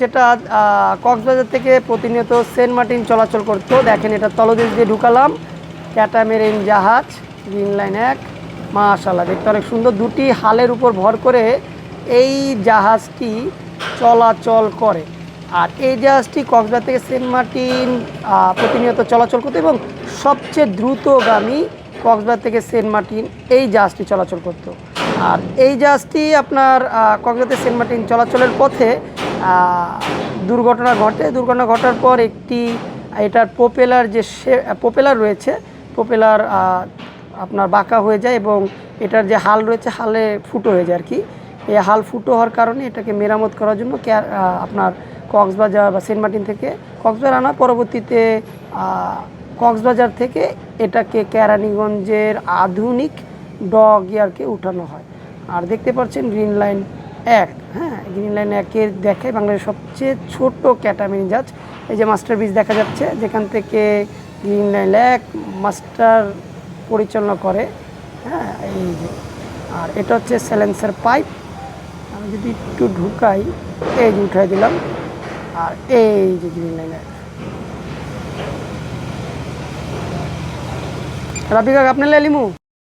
যেটা কক্সবাজার থেকে প্রতিনিয়ত সেন্ট মার্টিন চলাচল করতো। দেখেন, এটা তলদেশ দিয়ে ঢুকালাম। ক্যাটামেরিন জাহাজ, গ্রিন লাইন এক মাশাল্লাহ দেখতে অনেক সুন্দর। দুটি হালের উপর ভর করে এই জাহাজটি চলাচল করে। আর এই জাহাজটি কক্সবাজার থেকে সেন্ট মার্টিন প্রতিনিয়ত চলাচল করতো এবং সবচেয়ে দ্রুতগামী কক্সবাজার থেকে সেন্ট মার্টিন এই জাহাজটি চলাচল করতো। আর এই জাহাজটি আপনার কক্সবাজার থেকে সেন্ট মার্টিন চলাচলের পথে দুর্ঘটনা ঘটে। দুর্ঘটনা ঘটার পর একটি এটার প্রোপেলার যে সে প্রোপেলার রয়েছে প্রোপেলার আপনার বাঁকা হয়ে যায় এবং এটার যে হাল রয়েছে হালে ফুটো হয়ে যায় আর কি এই হাল ফুটো হওয়ার কারণে এটাকে মেরামত করার জন্য ক্যা- আহ, আপনার কক্সবাজার বা সেন্ট মার্টিন থেকে কক্সবাজার আনা। পরবর্তীতে কক্সবাজার থেকে এটাকে কেরানীগঞ্জের আধুনিক ডগ ইয়ারকে উঠানো হয়। আর দেখতে পাচ্ছেন গ্রিন লাইন এক হ্যাঁ গ্রিন লাইন একের দেখে বাংলাদেশের সবচেয়ে ছোট ক্যাটামিন জাহাজ এই যে মাস্টার বিচ দেখা যাচ্ছে, যেখান থেকে গ্রিন লাইন এক মাস্টার পরিচালনা করে হ্যাঁ এই যে। আর এটা হচ্ছে স্যালেন্সার পাইপ আমি যদি একটু ঢুকাই, এই যে উঠাই দিলাম, আর এই যে গ্রিন লাইন এক রাফিকা আপনার লিমু?